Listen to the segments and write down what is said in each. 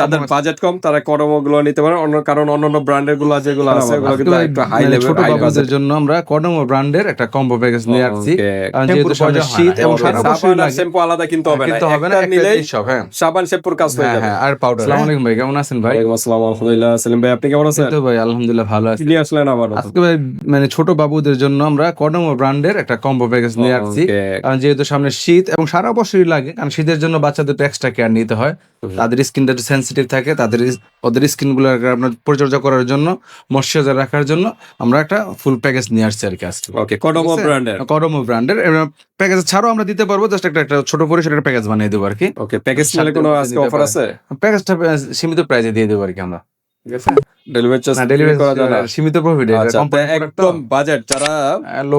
যাদের বাজেট কম তারা গুলো নিতে পারে। অন্য কারণ অন্যান্য ব্র্যান্ডেরগুলো যেগুলো আছে ওগুলো কিন্তু একটু হাই মানে লেভেল ছোট বাবুদের জন্য আমরা কডমো ব্র্যান্ডের একটা কম্বো প্যাকেজ নিয়ে আসছি। কারণ যেহেতু সামনে শীত এবং সারা শ্যাম্পু আলাদা কিনতে হবে না। কিন্তু হবে না একটা নিলেই সব হ্যাঁ। সাবান শ্যাম্পুর কাজ হয়ে হ্যাঁ যাবে। হ্যাঁ আর পাউডার আসসালামু আলাইকুম ভাই কেমন আছেন ভাই? ওয়ালাইকুম আসসালাম আলহামদুলিল্লাহ। সেলিম ভাই আপনি কেমন আছেন? তো ভাই আলহামদুলিল্লাহ ভালো আছি। নিয়ে আসলেন আবার আজকে ভাই মানে ছোট বাবুদের জন্য আমরা কডমো ব্র্যান্ডের একটা কম্বো প্যাকেজ নিয়ে আসছি। কারণ যেহেতু সামনে শীত এবং সারা বছরই লাগে কারণ শীতের জন্য বাচ্চাদের তো এক্সট্রা কেয়ার নিতে হয়। তাদের স্কিনটা একটু সেন্সিটিভ থাকে তাদের ওদের স্কিনগুলো আপনার পরিচর্যা করার জন্য ময়শ্চারাইজার রাখার জন্য আমরা একটা ফুল প্যাকেজ নিয়ে আসছি আর কি আজকে। ওকে কডমো ব্র্যান্ডের করমো ব্র্যান্ডের প্যাকেজ ছাড়াও আমরা দিতে পারব জাস্ট একটা একটা ছোট পরিসরের একটা প্যাকেজ বানিয়ে দেবো আর কি। ওকে প্যাকেজ নিলে কোনো আজকে অফার আছে? প্যাকেজটা সীমিত প্রাইসে দিয়ে দেবো আর কি আমরা। ঠিক আছে? ডেলিভারি চার্জ ডেলিভারি করা যায় সীমিত প্রফিট আচ্ছা একদম বাজেট যারা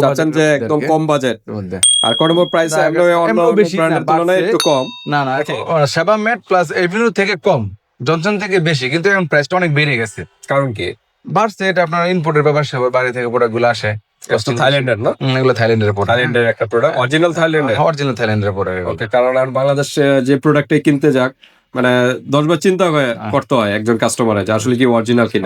চাচ্ছেন যে একদম কম বাজেট আর কডমো প্রাইস অন্য এমনিও বেশি না, ব্র্যান্ডের তুলনায় একটু কম। না না সেবা ম্যাট প্লাস এভিনিউ থেকে কম। জনসন থেকে বেশি কিন্তু এখন প্রাইসটা অনেক বেড়ে গেছে। কারণ কি? বাড়ছে এটা আপনার ইম্পোর্টের ব্যাপার সে বাইরে থেকে প্রোডাক্টগুলো আসে। থাইল্যান্ডের না? এগুলো থাইল্যান্ডের প্রোডাক্ট থাইল্যান্ডের একটা প্রোডাক্ট অরিজিনাল থাইল্যান্ডের অরিজিনাল থাইল্যান্ডের প্রোডাক্ট কারণ আর বাংলাদেশে যে প্রোডাক্টে কিনতে যাক মানে দশবার চিন্তা করে। করতে হয় একজন কাস্টমারে যে আসলে কি অরিজিনাল কিনা।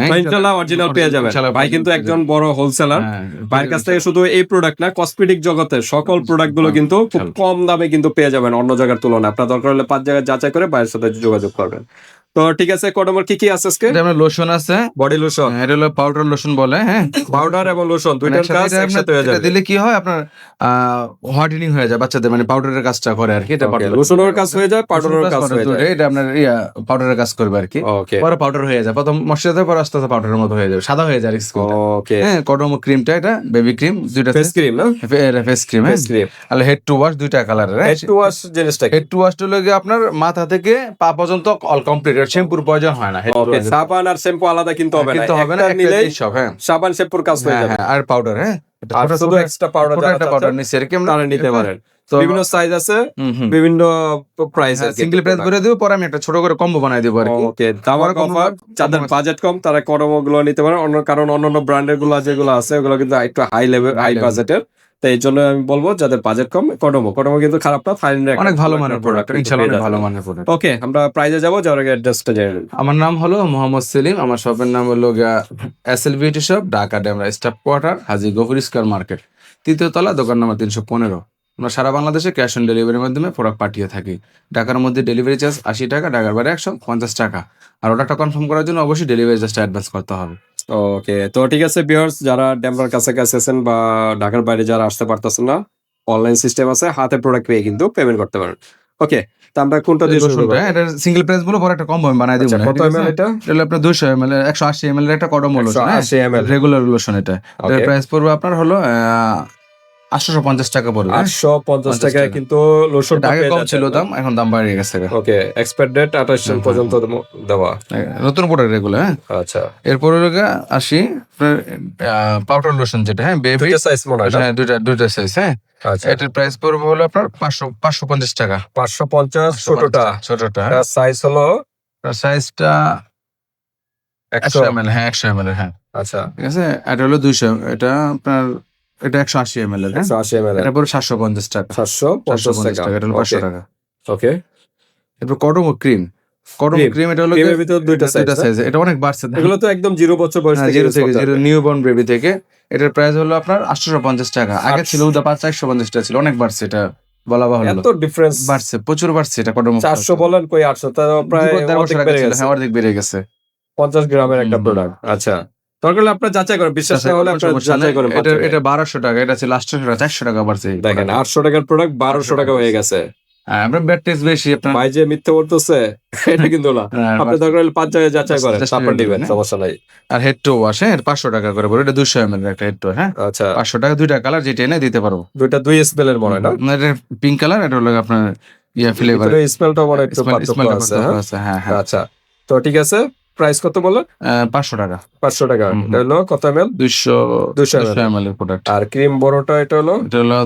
নাকি ইনশাল্লাহ অরিজিনাল পেয়ে যাবেন। ভাই কিন্তু একজন বড় হোলসেলার হ্যাঁ, ভাইয়ের কাছ থেকে শুধু এই প্রোডাক্ট না কসমেটিক জগতের সকল প্রোডাক্টগুলো কিন্তু খুব কম দামে কিন্তু পেয়ে যাবেন অন্য জায়গার তুলনায়। আপনার দরকার হলে পাঁচ জায়গায় যাচাই করে ভাইয়ের সাথে যোগাযোগ করবেন। তো ঠিক আছে কডমর কি কি আছে আজকে? এটা আপনার লোশন আছে। বডি লোশন এটা হলো পাউডার লোশন বলে হ্যাঁ। পাউডার এবং লোশন দুইটার কাজ একসাথে হয়ে এটা যাবে। দিলে কি হয় আপনার হোয়াইটেনিং হয়ে যায় বাচ্চাদের মানে পাউডারের কাজটা করে আর কি এটা powder- লোশনের কাজ হয়ে যায় পাউডারের কাজ হয়ে যায়। এটা আপনার ইয়া পাউডারের কাজ করবে আর কি। ওকে পরে পাউডার হয়ে যায় প্রথম ময়শ্চারাইজার পরে আস্তে আস্তে পাউডারের মতো হয়ে যাবে সাদা হয়ে যায় স্কিন ওকে হ্যাঁ কডমো ক্রিমটা এটা বেবি ক্রিম দুইটা ফেস ক্রিম না? ফেস ক্রিম হ্যাঁ। ফেস ক্রিম আর হেড টু ওয়াশ দুইটা কালার হেড টু ওয়াশ জিনিসটা হেড টু ওয়াশটা হলো গিয়ে আপনার মাথা থেকে পা পর্যন্ত অল কমপ্লিট এর শ্যাম্পুর প্রয়োজন হয় না। সাবান আর শ্যাম্পু আলাদা কিনতে হবে না। কিন্তু হবে না নিলেই সব হ্যাঁ। সাবান শ্যাম্পুর কাজ হয়ে হ্যাঁ যাবে। হ্যাঁ আর পাউডার হ্যাঁ? আর শুধু এক্সট্রা পাউডার একটা পাউডার নিচে এরকম তারা নিতে পারেন। তো বিভিন্ন সাইজ আছে। বিভিন্ন প্রাইস আছে সিঙ্গেল প্রাইস করে দিব পরে আমি একটা ছোট করে কম্বো বানাই দেবো আর কি। ওকে দামাক পরে যাদের বাজেট কম তারা কডমো গুলো নিতে পারেন। অন্য কারণ অন্যান্য ব্র্যান্ডেরগুলো যেগুলো আছে ওগুলো কিন্তু একটু হাই লেভেল হাই বাজেটের তো এই জন্য আমি বলব যাদের বাজেট কম কডমো কডমো কিন্তু খারাপ না থাইল্যান্ডের অনেক ভালো মানের প্রোডাক্ট ইনশাআল্লাহ অনেক ভালো মানের প্রোডাক্ট ওকে আমরা প্রাইজে যাব যাওয়ার আগে অ্যাড্রেসটা জেনে আমার নাম হলো মোহাম্মদ সেলিম আমার শপের নাম হলো S L beauty shop Dhaka Demra staff quarter Haji Gafur square market. তৃতীয় তলা দোকান নম্বর তিনশো পনেরো। আমরা সারা বাংলাদেশে ক্যাশ অন ডেলিভারির মাধ্যমে প্রোডাক্ট পাঠিয়ে থাকি। ঢাকার মধ্যে ডেলিভারি চার্জ আশি টাকা ঢাকার বাইরে একশো পঞ্চাশ টাকা। আর অর্ডারটা কনফার্ম করার জন্য অবশ্যই ডেলিভারি চার্জটা অ্যাডভান্স করতে হবে। ওকে তো ঠিক আছে বিহার্স যারা ডেমরার কাছাকাছি আছেন বা ঢাকার বাইরে যারা আসতে পারতেছেন না অনলাইন সিস্টেম আছে হাতে প্রোডাক্ট পেয়ে কিন্তু পেমেন্ট করতে পারেন। ওকে তো আমরা কোনটা দিয়ে শুরু করব? এটা সিঙ্গেল প্রাইসগুলো পরে একটা কম আমি বানাই দিব আচ্ছা, কত এমএল এটা? এটা আপনার দুশো এম এল একশো আশি এম একটা Kodomo lotion 180 ML regular lotion এটা। এর প্রাইস পড়বে আপনার হলো আটশো পঞ্চাশ টাকা পড়বে? আটশো পঞ্চাশ টাকা। কিন্তু লোশন আগে কম ছিল দাম এখন দাম বাড়িয়ে গেছে। ওকে এক্সপায়ার ডেট আঠাশ পর্যন্ত দেওয়া। নতুন প্রোডাক্ট এগুলো হ্যাঁ? আচ্ছা। এরপরে আসি পাউডার লোশন যেটা হ্যাঁ বেবি সাইজ মনে হয় হ্যাঁ দুইটা দুইটা সাইজ হ্যাঁ? আচ্ছা। এটার প্রাইস পড়বে হলো আপনার পাঁচশো পাঁচশো পঞ্চাশ টাকা। পাঁচশো পঞ্চাশ ছোটটা। ছোটটা। সাইজ হলো সাইজটা একশো। একশো এম এল হ্যাঁ একশো এম এল হ্যাঁ। আচ্ছা। ঠিক আছে? এটা হলো দুইশো। এটা আপনার এটা একশো আশি এম এল হ্যাঁ? একশো আশি এম এল এটা পরে সাতশো পঞ্চাশ টাকা। সাতশো পঞ্চাশ টাকা। এটা হলো পাঁচশো টাকা। ওকে এরপর কডমো ক্রিম। কডমো ক্রিম এটা হলো ক্রিমের ভিতর দুইটা সাইজ দুইটা সাইজ এটা অনেক বাড়ছে এগুলো তো একদম জিরো বছর বয়স থেকে জিরো থেকে জিরো হবে। নিউ বর্ন বেবি থেকে। এটার প্রাইস হলো আপনার আটশোশো পঞ্চাশ টাকা। আগে ছিল উদা পাঁচ চারশো পঞ্চাশ টাকা ছিল। অনেক বাড়ছে এটা। বলা বাহুল্য। এত ডিফারেন্স বাড়ছে প্রচুর বাড়ছে এটা কডমো চারশো বলেন কই আটশো প্রায় অর্ধেক বেড়ে গেছে। হ্যাঁ অর্ধেক বেড়ে গেছে। পঞ্চাশ গ্রামের একটা প্রোডাক্ট আচ্ছা। দরকার হলে আপনার যাচাই করেন বিশ্বাস না হলে আপনার যাচাই করেন এটা এটা বারোশো টাকা এটা ছিল আটশো টাকা চারশো টাকা বাড়ছে দেখেন। আটশো টাকার প্রোডাক্ট বারোশো টাকা হয়ে গেছে। হ্যাঁ, আপনার ব্যাট টেস্ট বেশি আপনার ভাই যে মিথ্যে বলতেছে এটা কিন্তু না। হ্যাঁ, আপনি দরকার হলে পাঁচ জায়গায় যাচাই করেন তারপর দিবেন দিবেন, সমস্যা নাই। আর হেড টু ওয়াশ হ্যাঁ পাঁচশো টাকা করে পড়বে এটা দুশো এম এর একটা হেড টু হ্যাঁ। আচ্ছা। পাঁচশো টাকা দুইটা কালার যেটা এনে দিতে পারব দুইটা দুই স্পেলের মনে হয় না? এটা পিঙ্ক কালার এটা হলো আপনার ইয়া ফ্লেভার স্মেলটা মনে একটু পার্থক্য আছে হ্যাঁ? হ্যাঁ হ্যাঁ। আচ্ছা তো ঠিক আছে। প্রাইস কত বললেন আহ, পাঁচশো টাকা। পাঁচশো টাকা। এটা হলো কত এম দুইশো 200 দুশো এম এল প্রোডাক্ট আর ক্রিম বড়টা এটা হলো? এটা হলো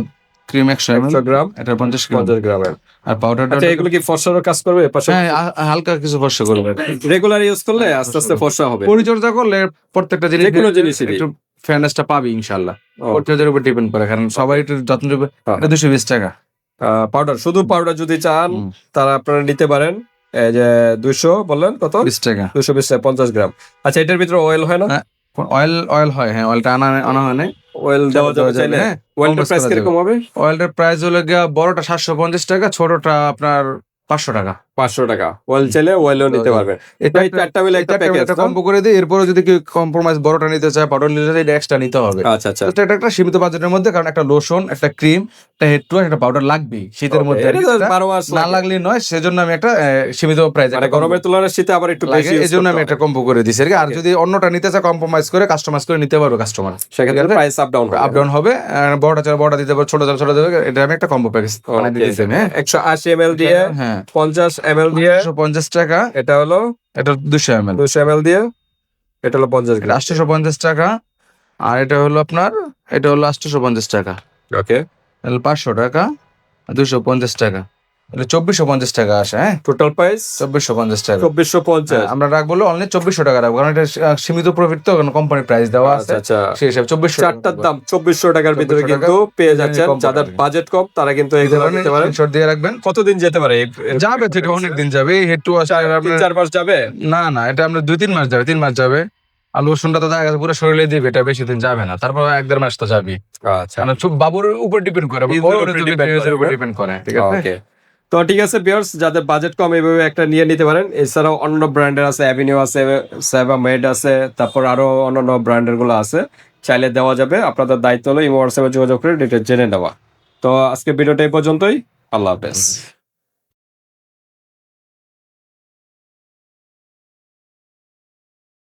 ক্রিম একশো গ্রাম। এটা পঞ্চাশ পঞ্চাশ গ্রামের আর পাউডারটা আচ্ছা এগুলো কি ফর্সারও কাজ করবে? হ্যাঁ হালকা কিছু ফর্স করবে। রেগুলার ইউজ করলে আস্তে আস্তে ফর্সা হবে। পরিচর্যা করলে প্রত্যেকটা জিনিস যেকোনো জিনিসেরই। একটু ফেয়ারনেসটা পাবি ইনশাল্লাহ পরিচর্যার উপর ডিপেন্ড করে কারণ সবাই একটু যত্ন হ্যাঁ। এটা দুশো বিশ টাকা। পাউডার শুধু পাউডার যদি চান তারা আপনারা নিতে পারেন। যে দুইশো বললেন কত? বিশ টাকা। দুশো বিশ টাকা পঞ্চাশ গ্রাম। আচ্ছা এটার ভিতরে অয়েল হয় না? হ্যাঁ, অয়েল অয়েল হয় হ্যাঁ অয়েলটা আনা আনা হয় না অয়েল দেওয়া যাবে চাইলে। হ্যাঁ অয়েলটার প্রাইস কীরকম হবে? অয়েলটার প্রাইস হলো গিয়া বড়টা সাতশো পঞ্চাশ টাকা ছোটটা আপনার পাঁচশো টাকা। পাঁচশো টাকা। অয়েল চাইলে অয়েলও নিতে পারবে। এটা চারটা মিলে একটা প্যাকেজ কম্বো করে দিই এরপরে যদি কেউ কম্প্রোমাইজ বড়টা নিতে চায় পাউডার নিতে চায় এটা এক্সট্রা নিতে হবে। আচ্ছা আচ্ছা। এটা একটা সীমিত বাজেটের মধ্যে কারণ একটা লোশন একটা ক্রিম একটা হেড টু একটা পাউডার লাগবেই শীতের মধ্যে। না লাগলে নয় সেজন্য আমি একটা সীমিত প্রাইস মানে গরমের তুলনায় শীতে আবার একটু বেশি এই জন্য আমি একটা কম্বো করে দিছি আর। আর যদি অন্যটা নিতে চায় কম্প্রোমাইজ করে কাস্টমাইজ করে নিতে পারবে কাস্টমার সেক্ষেত্রে price up down up down হবে। আর বড়টা চাইলে বড়টা দিতে পারবে ছোট চাইলে ছোট দেবে এটা আমি একটা কম্বো প্যাকেজ হ্যাঁ। একশো আশি এম এল দিয়ে হ্যাঁ। পঞ্চাশ এম এল দিয়ে পঞ্চাশ টাকা। এটা হলো এটা দুশো এম এল দুশো এম এল দিয়ে এটা হলো পঞ্চাশ গ্রাম। আটশোশো পঞ্চাশ টাকা। আর এটা হলো আপনার এটা হলো আটশোশো পঞ্চাশ টাকা। ওকে তাহলে পাঁচশো টাকা দুশো পঞ্চাশ টাকা। তাহলে চব্বিশশো পঞ্চাশ টাকা আসে হ্যাঁ? টোটাল প্রাইস চব্বিশশো পঞ্চাশ টাকা। চব্বিশশো পঞ্চাশ। আমরা রাখব অনলি চব্বিশশো টাকা রাখব কারণ এটা সীমিত প্রফিট তো কোম্পানির প্রাইস দেওয়া আছে। আচ্ছা আচ্ছা। সেই হিসাবে চব্বিশশো চারটার দাম চব্বিশশো টাকার ভিতরে কিন্তু পেয়ে যাচ্ছেন যাদের বাজেট কম তারা কিন্তু নিতে পারেন। স্ক্রিনশট দিয়ে রাখবেন। কতদিন যেতে পারে? যাবে তো এটা অনেক দিন যাবে হেড টু আসে চার মাস যাবে? না না এটা আপনার দুই তিন মাস যাবে তিন মাস যাবে। আর লোশনটা তো দেখা গেছে পুরো শরীরে দিবে এটা বেশি দিন যাবে না তারপর এক দেড় মাস তো যাবে আচ্ছা। মানে সব বাবুর উপর ডিপেন্ড করে উপর। ডিপেন্ড করে ঠিক আছে? তো ঠিক আছে বিয়ার্স যাদের বাজেট কম, এইভাবে একটা নিয়ে নিতে পারেন। এছাড়াও অন্য ব্র্যান্ডের আছে অ্যাভিনিউ আছে সেভা মেড আছে, তারপর আরও অন্যান্য ব্র্যান্ডেরগুলো আছে। চাইলে দেওয়া যাবে, আপনাদের দায়িত্ব হলো ইমো হোয়াটসঅ্যাপে যোগাযোগ করে ডিটেল জেনে নেওয়া। তো আজকে ভিডিওটা এই পর্যন্তই। আল্লাহ হাফেজ।